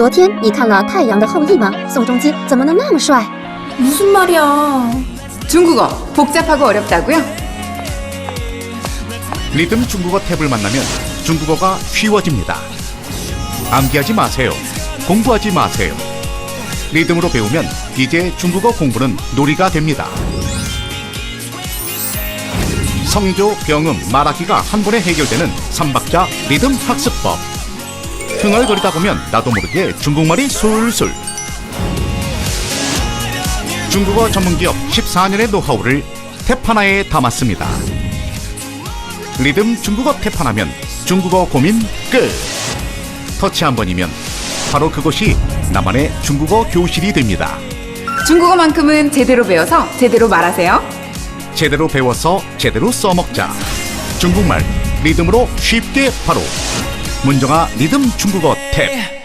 昨天你看了《太阳的后裔》吗？宋仲基怎么能那么帅？ 무슨 말이야? 중국어 복잡하고 어렵다고요? 리듬 중국어 탭을 만나면 중국어가 쉬워집니다. 암기하지 마세요. 공부하지 마세요. 리듬으로 배우면 이제 중국어 공부는 놀이가 됩니다. 성조, 병음, 말하기가 한 번에 해결되는 삼박자 리듬 학습법. 흥얼거리다 보면 나도 모르게 중국말이 술술. 중국어 전문기업 14년의 노하우를 탭 하나에 담았습니다. 리듬 중국어 탭 하나면 중국어 고민 끝. 터치 한 번이면 바로 그곳이 나만의 중국어 교실이 됩니다. 중국어만큼은 제대로 배워서 제대로 말하세요. 제대로 배워서 제대로 써먹자. 중국말 리듬으로 쉽게 바로 문정아 리듬 중국어 탭.